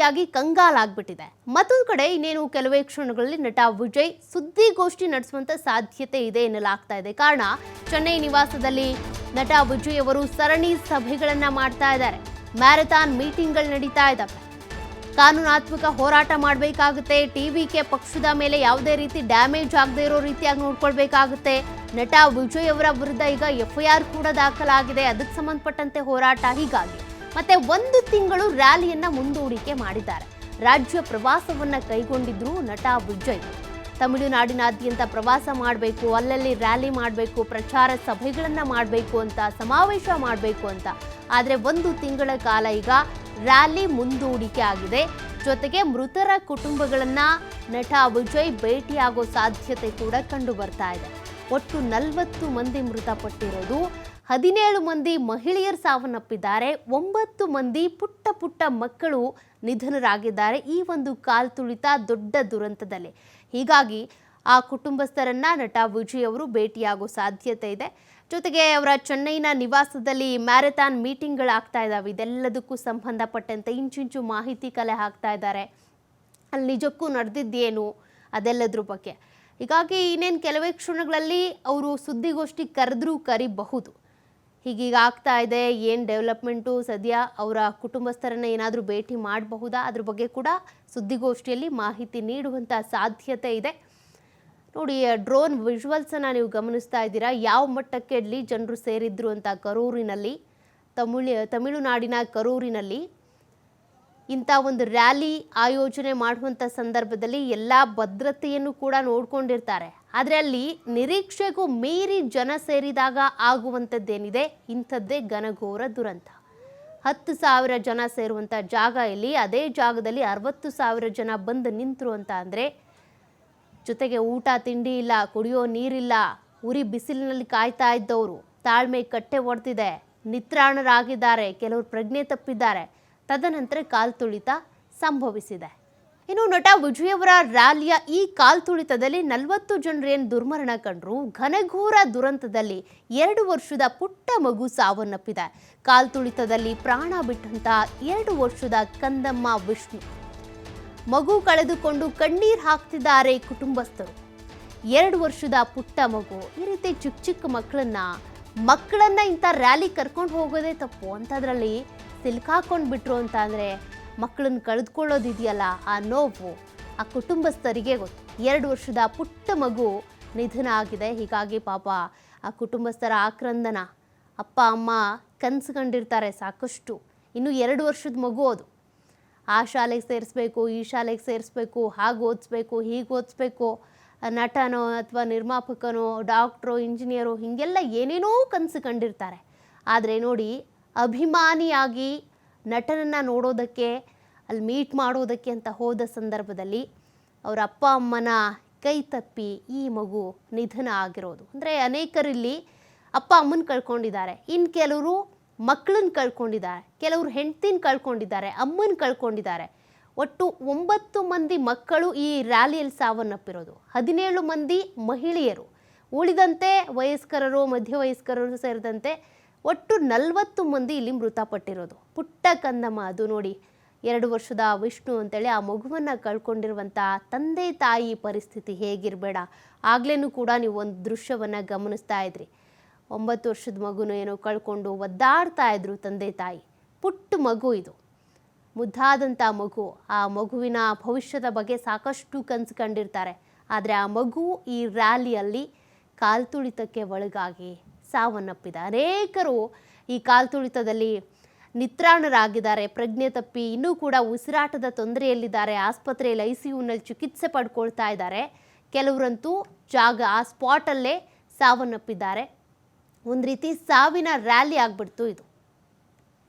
ಯಾಗಿ ಕಂಗಾಲಾಗ್ಬಿಟ್ಟಿದೆ. ಮತ್ತೊಂದು ಕಡೆ ಇನ್ನೇನು ಕೆಲವೇ ಕ್ಷಣಗಳಲ್ಲಿ ನಟ ವಿಜಯ್ ಸುದ್ದಿಗೋಷ್ಠಿ ನಡೆಸುವಂತ ಸಾಧ್ಯತೆ ಇದೆ ಎನ್ನಲಾಗ್ತಾ ಇದೆ. ಕಾರಣ, ಚೆನ್ನೈ ನಿವಾಸದಲ್ಲಿ ನಟ ವಿಜಯ್ ಅವರು ಸರಣಿ ಸಭೆಗಳನ್ನ ಮಾಡ್ತಾ ಇದ್ದಾರೆ. ಮ್ಯಾರಥಾನ್ ಮೀಟಿಂಗ್ಗಳು ನಡೀತಾ ಇದ್ದಾವೆ. ಕಾನೂನಾತ್ಮಕ ಹೋರಾಟ ಮಾಡಬೇಕಾಗುತ್ತೆ. ಟಿವಿಕೆ ಪಕ್ಷದ ಮೇಲೆ ಯಾವುದೇ ರೀತಿ ಡ್ಯಾಮೇಜ್ ಆಗದೆ ಇರೋ ರೀತಿಯಾಗಿ ನೋಡ್ಕೊಳ್ಬೇಕಾಗುತ್ತೆ. ನಟ ವಿಜಯ್ ಅವರ ವಿರುದ್ಧ ಈಗ ಎಫ್ಐಆರ್ ಕೂಡ ದಾಖಲಾಗಿದೆ. ಅದಕ್ಕೆ ಸಂಬಂಧಪಟ್ಟಂತೆ ಹೋರಾಟ ಹೀಗಾಗಿ. ಮತ್ತೆ ಒಂದು ತಿಂಗಳು ರ್ಯಾಲಿಯನ್ನ ಮುಂದೂಡಿಕೆ ಮಾಡಿದ್ದಾರೆ. ರಾಜ್ಯ ಪ್ರವಾಸವನ್ನ ಕೈಗೊಂಡಿದ್ರು ನಟ ವಿಜಯ್. ತಮಿಳುನಾಡಿನಾದ್ಯಂತ ಪ್ರವಾಸ ಮಾಡಬೇಕು, ಅಲ್ಲಲ್ಲಿ ರ್ಯಾಲಿ ಮಾಡಬೇಕು, ಪ್ರಚಾರ ಸಭೆಗಳನ್ನ ಮಾಡಬೇಕು ಅಂತ, ಸಮಾವೇಶ ಮಾಡಬೇಕು ಅಂತ. ಆದರೆ ಒಂದು ತಿಂಗಳ ಕಾಲ ಈಗ ರ್ಯಾಲಿ ಮುಂದೂಡಿಕೆ ಆಗಿದೆ. ಜೊತೆಗೆ ಮೃತರ ಕುಟುಂಬಗಳನ್ನ ನಟ ವಿಜಯ್ ಭೇಟಿಯಾಗೋ ಸಾಧ್ಯತೆ ಕೂಡ ಕಂಡು ಬರ್ತಾ ಇದೆ. ಒಟ್ಟು ನಲವತ್ತು ಮಂದಿ ಮೃತಪಟ್ಟಿರೋದು ಹದಿನೇಳು ಮಂದಿ ಮಹಿಳೆಯರು ಸಾವನ್ನಪ್ಪಿದ್ದಾರೆ. ಒಂಬತ್ತು ಮಂದಿ ಪುಟ್ಟ ಪುಟ್ಟ ಮಕ್ಕಳು ನಿಧನರಾಗಿದ್ದಾರೆ. ಈ ಒಂದು ಕಾಲ್ತುಳಿತ ದೊಡ್ಡ ದುರಂತದಲ್ಲಿ. ಹೀಗಾಗಿ ಆ ಕುಟುಂಬಸ್ಥರನ್ನ ನಟ ವಿಜಯ್ ಅವರು ಭೇಟಿಯಾಗೋ ಸಾಧ್ಯತೆ ಇದೆ. ಜೊತೆಗೆ ಅವರ ಚೆನ್ನೈನ ನಿವಾಸದಲ್ಲಿ ಮ್ಯಾರಥಾನ್ ಮೀಟಿಂಗ್ಗಳಾಗ್ತಾ ಇದ್ದಾವೆ ಇದೆಲ್ಲದಕ್ಕೂ ಸಂಬಂಧಪಟ್ಟಂತೆ ಇಂಚಿಂಚು ಮಾಹಿತಿ ಕಲೆ ಹಾಕ್ತಾ ಇದ್ದಾರೆ. ಅಲ್ಲಿ ನಿಜಕ್ಕೂ ನಡೆದಿದ್ದೇನು ಅದೆಲ್ಲದ್ರ ಬಗ್ಗೆ. ಹೀಗಾಗಿ ಇನ್ನೇನು ಕೆಲವೇ ಕ್ಷಣಗಳಲ್ಲಿ ಅವರು ಸುದ್ದಿಗೋಷ್ಠಿ ಕರೆದ್ರೂ ಕರಿಬಹುದು. ಹೀಗೀಗ ಆಗ್ತಾ ಇದೆ. ಏನು ಡೆವಲಪ್ಮೆಂಟು ಸದ್ಯ ಅವರ ಕುಟುಂಬಸ್ಥರನ್ನ ಏನಾದರೂ ಭೇಟಿ ಮಾಡಬಹುದಾ? ಅದ್ರ ಬಗ್ಗೆ ಕೂಡ ಸುದ್ದಿಗೋಷ್ಠಿಯಲ್ಲಿ ಮಾಹಿತಿ ನೀಡುವಂಥ ಸಾಧ್ಯತೆ ಇದೆ. ನೋಡಿ ಡ್ರೋನ್ ವಿಜುವಲ್ಸನ್ನು ನೀವು ಗಮನಿಸ್ತಾ ಇದ್ದೀರಾ? ಯಾವ ಮಟ್ಟಕ್ಕೆ ಅಲ್ಲಿ ಜನರು ಸೇರಿದ್ರು ಅಂತ ಕರೂರಿನಲ್ಲಿ, ತಮಿಳು, ತಮಿಳುನಾಡಿನ ಕರೂರಿನಲ್ಲಿ ಇಂಥ ಒಂದು ರ್ಯಾಲಿ ಆಯೋಜನೆ ಮಾಡುವಂಥ ಸಂದರ್ಭದಲ್ಲಿ ಎಲ್ಲ ಭದ್ರತೆಯನ್ನು ಕೂಡ ನೋಡಿಕೊಂಡಿರ್ತಾರೆ. ಆದರೆ ಅಲ್ಲಿ ನಿರೀಕ್ಷೆಗೂ ಮೀರಿ ಜನ ಸೇರಿದಾಗ ಆಗುವಂಥದ್ದೇನಿದೆ? ಇಂಥದ್ದೇ ಘನಘೋರ ದುರಂತ. ಹತ್ತು ಸಾವಿರ ಜನ ಸೇರುವಂಥ ಜಾಗ ಇಲ್ಲಿ, ಅದೇ ಜಾಗದಲ್ಲಿ ಅರವತ್ತು ಸಾವಿರ ಜನ ಬಂದು ನಿಂತರು ಅಂತ ಅಂದರೆ, ಜೊತೆಗೆ ಊಟ ತಿಂಡಿ ಇಲ್ಲ, ಕುಡಿಯೋ ನೀರಿಲ್ಲ, ಉರಿ ಬಿಸಿಲಿನಲ್ಲಿ ಕಾಯ್ತಾ ಇದ್ದವರು, ತಾಳ್ಮೆ ಕಟ್ಟೆ ಒಡ್ತಿದೆ ನಿತ್ರಾಣರಾಗಿದ್ದಾರೆ, ಕೆಲವರು ಪ್ರಜ್ಞೆ ತಪ್ಪಿದ್ದಾರೆ. ತದನಂತರ ಕಾಲ್ತುಳಿತ ಸಂಭವಿಸಿದೆ. ಇನ್ನು ನಟ ವಿಜಯವರ ರ್ಯಾಲಿಯ ಈ ಕಾಲ್ತುಳಿತದಲ್ಲಿ ನಲವತ್ತು ಜನರು ಏನು ದುರ್ಮರಣ ಕಂಡ್ರು, ಘನಘೋರ ದುರಂತದಲ್ಲಿ ಎರಡು ವರ್ಷದ ಪುಟ್ಟ ಮಗು ಸಾವನ್ನಪ್ಪಿದೆ. ಕಾಲ್ತುಳಿತದಲ್ಲಿ ಪ್ರಾಣ ಬಿಟ್ಟಂತ ಎರಡು ವರ್ಷದ ಕಂದಮ್ಮ ವಿಷ್ಣು. ಮಗು ಕಳೆದುಕೊಂಡು ಕಣ್ಣೀರು ಹಾಕ್ತಿದ್ದಾರೆ ಕುಟುಂಬಸ್ಥರು. ಎರಡು ವರ್ಷದ ಪುಟ್ಟ ಮಗು, ಈ ರೀತಿ ಚಿಕ್ಕ ಚಿಕ್ಕ ಮಕ್ಕಳನ್ನ ಮಕ್ಕಳನ್ನ ಇಂಥ ರ್ಯಾಲಿ ಕರ್ಕೊಂಡು ಹೋಗೋದೇ ತಪ್ಪು ಅಂಥದ್ರಲ್ಲಿ ಸಿಲ್ಕಾಕೊಂಡು ಬಿಟ್ರು ಅಂತ ಅಂದರೆ ಮಕ್ಕಳನ್ನ ಕಳೆದುಕೊಳ್ಳೋದಿದೆಯಲ್ಲ ಆ ನೋವು, ಆ ಕುಟುಂಬಸ್ಥರಿಗೆ ಗೊತ್ತು. ಎರಡು ವರ್ಷದ ಪುಟ್ಟ ಮಗು ನಿಧನ ಆಗಿದೆ. ಹೀಗಾಗಿ ಪಾಪ ಆ ಕುಟುಂಬಸ್ಥರ ಆಕ್ರಂದನ. ಅಪ್ಪ, ಅಮ್ಮ ಕನಸು ಕಂಡಿರ್ತಾರೆ ಸಾಕಷ್ಟು. ಇನ್ನು ಎರಡು ವರ್ಷದ ಮಗು ಅದು. ಆ ಶಾಲೆಗೆ ಸೇರಿಸ್ಬೇಕು, ಈ ಶಾಲೆಗೆ ಸೇರಿಸ್ಬೇಕು, ಹಾಗೆ ಓದಿಸ್ಬೇಕು, ಹೀಗೆ ಓದಿಸ್ಬೇಕು. ನಟನೋ ಅಥವಾ ನಿರ್ಮಾಪಕನೋ, ಡಾಕ್ಟ್ರೋ, ಇಂಜಿನಿಯರೋ ಹೀಗೆಲ್ಲ ಏನೇನೋ ಕನಸು ಕಂಡಿರ್ತಾರೆ ಆದರೆ ನೋಡಿ ಅಭಿಮಾನಿಯಾಗಿ ನಟನನ್ನು ನೋಡೋದಕ್ಕೆ, ಅಲ್ಲಿ ಮೀಟ್ ಮಾಡೋದಕ್ಕೆ ಅಂತ ಹೋದ ಸಂದರ್ಭದಲ್ಲಿ ಅವರ ಅಪ್ಪ, ಅಮ್ಮನ ಕೈ ತಪ್ಪಿ ಈ ಮಗು ನಿಧನ ಆಗಿರೋದು. ಅಂದರೆ ಅನೇಕರಲ್ಲಿ ಅಪ್ಪ, ಅಮ್ಮನ ಕಳ್ಕೊಂಡಿದ್ದಾರೆ. ಇನ್ನು ಕೆಲವರು ಮಕ್ಕಳನ್ನ ಕಳ್ಕೊಂಡಿದ್ದಾರೆ. ಕೆಲವರು ಹೆಂಡ್ತಿನ ಕಳ್ಕೊಂಡಿದ್ದಾರೆ. ಅಮ್ಮನ ಕಳ್ಕೊಂಡಿದ್ದಾರೆ. ಒಟ್ಟು ಒಂಬತ್ತು ಮಂದಿ ಮಕ್ಕಳು ಈ ರ್ಯಾಲಿಯಲ್ಲಿ ಸಾವನ್ನಪ್ಪಿರೋದು. ಹದಿನೇಳು ಮಂದಿ ಮಹಿಳೆಯರು. ಉಳಿದಂತೆ ವಯಸ್ಕರರು, ಮಧ್ಯವಯಸ್ಕರರು ಸೇರಿದಂತೆ ಒಟ್ಟು ನಲವತ್ತು ಮಂದಿ ಇಲ್ಲಿ ಮೃತಪಟ್ಟಿರೋದು. ಪುಟ್ಟ ಕಂದಮ್ಮ ಅದು ನೋಡಿ. ಎರಡು ವರ್ಷದ ವಿಷ್ಣು ಅಂತೇಳಿ ಆ ಮಗುವನ್ನು ಕಳ್ಕೊಂಡಿರುವಂಥ ತಂದೆ ತಾಯಿ ಪರಿಸ್ಥಿತಿ ಹೇಗಿರಬೇಡ. ಆಗ್ಲೇನು ಕೂಡ ನೀವು ಒಂದು ದೃಶ್ಯವನ್ನು ಗಮನಿಸ್ತಾ ಇದ್ರಿ. ಒಂಬತ್ತು ವರ್ಷದ ಮಗುನ ಏನೋ ಕಳ್ಕೊಂಡು ಒದ್ದಾಡ್ತಾ ಇದ್ರು ತಂದೆ ತಾಯಿ. ಪುಟ್ಟ ಮಗು ಇದು. ಮುದ್ದಾದಂಥ ಮಗು. ಆ ಮಗುವಿನ ಭವಿಷ್ಯದ ಬಗ್ಗೆ ಸಾಕಷ್ಟು ಕನಸು ಕಂಡಿರ್ತಾರೆ. ಆದರೆ ಆ ಮಗು ಈ ರ್ಯಾಲಿಯಲ್ಲಿ ಕಾಲ್ತುಳಿತಕ್ಕೆ ಒಳಗಾಗಿ ಸಾವನ್ನಪ್ಪಿದೆ. ಅನೇಕರು ಈ ಕಾಲ್ತುಳಿತದಲ್ಲಿ ನಿತ್ರಾಣರಾಗಿದ್ದಾರೆ. ಪ್ರಜ್ಞೆ ತಪ್ಪಿ ಇನ್ನೂ ಕೂಡ ಉಸಿರಾಟದ ತೊಂದರೆಯಲ್ಲಿದ್ದಾರೆ. ಆಸ್ಪತ್ರೆಯಲ್ಲಿ ಐ ಸಿ ಯುನಲ್ಲಿ ಚಿಕಿತ್ಸೆ ಪಡ್ಕೊಳ್ತಾ ಇದ್ದಾರೆ. ಕೆಲವರಂತೂ ಜಾಗ ಆ ಸ್ಪಾಟಲ್ಲೇ ಸಾವನ್ನಪ್ಪಿದ್ದಾರೆ. ಒಂದು ರೀತಿ ಸಾವಿನ ರ್ಯಾಲಿ ಆಗ್ಬಿಡ್ತು ಇದು.